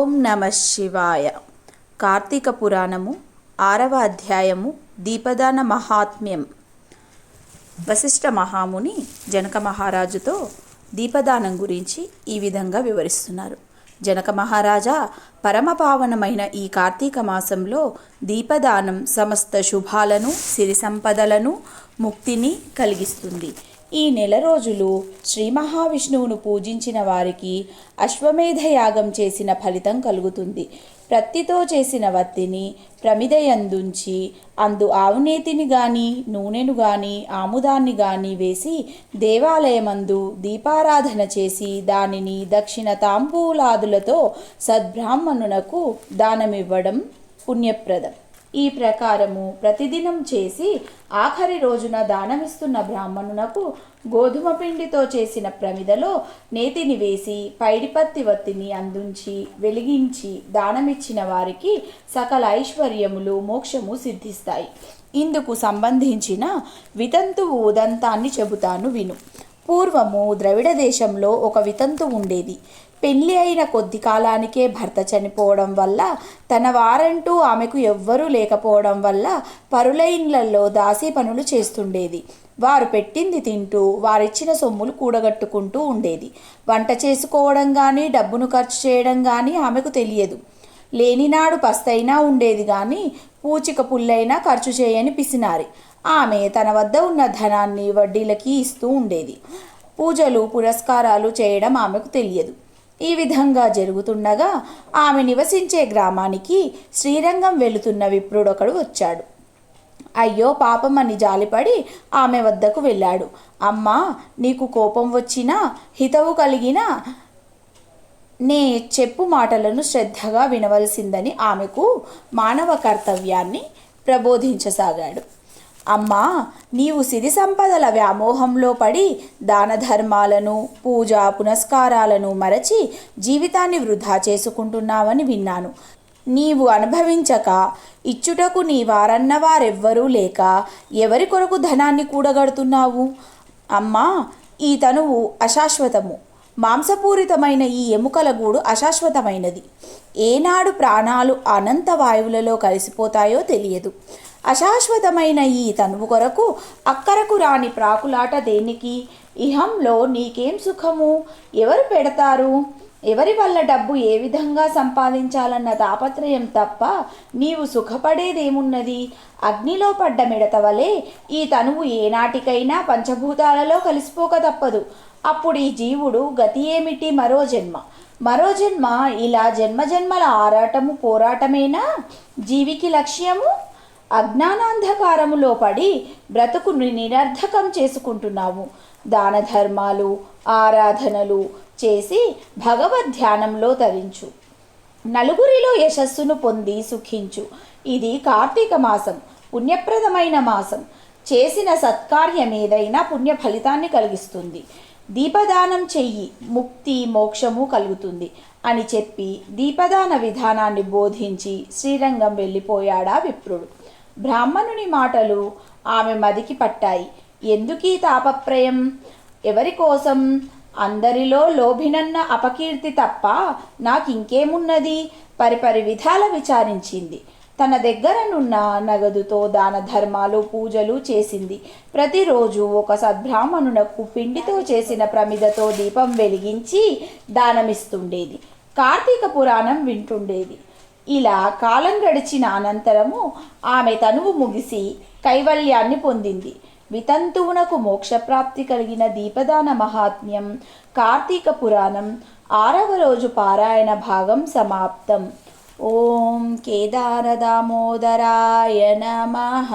ఓం నమ శివాయ. కార్తీక పురాణము ఆరవ అధ్యాయము దీపదాన మహాత్మ్యం. వశిష్ఠ మహాముని జనక మహారాజుతో దీపదానం గురించి ఈ విధంగా వివరిస్తున్నారు. జనక మహారాజా పరమపావనమైన ఈ కార్తీక మాసంలో దీపదానం సమస్త శుభాలను సిరి సంపదలను ముక్తిని కలిగిస్తుంది. ఈ నెల రోజులు శ్రీ మహావిష్ణువును పూజించిన వారికి అశ్వమేధ యాగం చేసిన ఫలితం కలుగుతుంది. ప్రత్తితో చేసిన వత్తిని ప్రమిదయందుంచి అందు ఆవునేతిని గాని నూనెను గాని ఆముదాన్ని గాని వేసి దేవాలయమందు దీపారాధన చేసి దానిని దక్షిణ తాంబూలాదులతో సద్బ్రాహ్మణునకు దానమివ్వడం పుణ్యప్రదం. ఈ ప్రకారము ప్రతిదినం చేసి ఆఖరి రోజున దానమిస్తున్న బ్రాహ్మణునకు గోధుమ పిండితో చేసిన ప్రమిదలో నేతిని వేసి పైడిపత్తి వత్తిని అందించి వెలిగించి దానమిచ్చిన వారికి సకల ఐశ్వర్యములు మోక్షము సిద్ధిస్తాయి. ఇందుకు సంబంధించిన వితంతువు ఉదంతాన్ని చెబుతాను విను. పూర్వము ద్రవిడ దేశంలో ఒక వితంతు ఉండేది. పెళ్ళి అయిన కొద్ది కాలానికే భర్త చనిపోవడం వల్ల తన వారంటూ ఆమెకు ఎవ్వరూ లేకపోవడం వల్ల పరులైన్లలో దాసీ పనులు చేస్తుండేది. వారు పెట్టింది తింటూ వారిచ్చిన సొమ్ములు కూడగట్టుకుంటూ ఉండేది. వంట చేసుకోవడం కానీ డబ్బును ఖర్చు చేయడం కానీ ఆమెకు తెలియదు. లేనినాడు పస్తైనా ఉండేది కానీ పూచిక పుల్లైనా ఖర్చు చేయని పిసినారి. ఆమె తన వద్ద ఉన్న ధనాన్ని వడ్డీలకి ఇస్తూ ఉండేది. పూజలు పురస్కారాలు చేయడం ఆమెకు తెలియదు. ఈ విధంగా జరుగుతుండగా ఆమె నివసించే గ్రామానికి శ్రీరంగం వెళుతున్న విప్రుడొకడు వచ్చాడు. అయ్యో పాపమని జాలిపడి ఆమె వద్దకు వెళ్ళాడు. అమ్మా నీకు కోపం వచ్చినా హితవు కలిగిన నే చెప్పు మాటలను శ్రద్ధగా వినవలసిందని ఆమెకు మానవ కర్తవ్యాన్ని ప్రబోధించసాగాడు. అమ్మా నీవు సిరి సంపదల వ్యామోహంలో పడి దాన ధర్మాలను పూజ పునస్కారాలను మరచి జీవితాన్ని వృధా చేసుకుంటున్నావని విన్నాను. నీవు అనుభవించక ఇచ్చుటకు నీ వారన్న వారెవ్వరూ లేక ఎవరి కొరకు ధనాన్ని కూడగడుతున్నావు? అమ్మా ఈ తనువు అశాశ్వతము. మాంసపూరితమైన ఈ ఎముకల గూడు అశాశ్వతమైనది. ఏనాడు ప్రాణాలు అనంత వాయువులలో కలిసిపోతాయో తెలియదు. అశాశ్వతమైన ఈ తనువు కొరకు అక్కరకు రాని ప్రాకులాట దేనికి? ఇహంలో నీకేం సుఖము? ఎవరు పెడతారు? ఎవరి వల్ల డబ్బు ఏ విధంగా సంపాదించాలన్న తాపత్రయం తప్ప నీవు సుఖపడేదేమున్నది? అగ్నిలో పడ్డ మిడత వలె ఈ తనువు ఏనాటికైనా పంచభూతాలలో కలిసిపోక తప్పదు. అప్పుడు ఈ జీవుడు గతి ఏమిటి? మరో జన్మ. మరో జన్మ ఇలా జన్మజన్మల ఆరాటము పోరాటమేనా? జీవికి లక్ష్యము? అజ్ఞానాంధకారములో పడి బ్రతుకుని నిరర్ధకం చేసుకుంటున్నావు. దాన ధర్మాలు ఆరాధనలు చేసి భగవద్ ధ్యానంలో తరించు. నలుగురిలో యశస్సును పొంది సుఖించు. ఇది కార్తీక మాసం పుణ్యప్రదమైన మాసం. చేసిన సత్కార్యం ఏదైనా పుణ్య ఫలితాన్ని కలిగిస్తుంది. దీపదానం చెయ్యి ముక్తి మోక్షము కలుగుతుంది అని చెప్పి దీపదాన విధానాన్ని బోధించి శ్రీరంగం వెళ్ళిపోయాడా విప్రుడు. బ్రాహ్మణుని మాటలు ఆమె మదికి పట్టాయి. ఎందుకీ తాపప్రయం? ఎవరి కోసం? అందరిలో లోభినన్న అపకీర్తి తప్ప నాకింకేమున్నది? పరిపరి విధాల విచారించింది. తన దగ్గరనున్న నగదుతో దాన ధర్మాలు పూజలు చేసింది. ప్రతిరోజు ఒక సద్బ్రాహ్మణునకు పిండితో చేసిన ప్రమిదతో దీపం వెలిగించి దానమిస్తుండేది. కార్తీక పురాణం వింటుండేది. ఇలా కాలం గడిచిన అనంతరము ఆమె తనువు ముగిసి కైవల్యాన్ని పొందింది. వితంతువునకు మోక్షప్రాప్తి కలిగిన దీపదాన మహాత్మ్యం కార్తీక పురాణం ఆరవ రోజు పారాయణ భాగం సమాప్తం. ఓం కేదారదామోదరాయ నమః.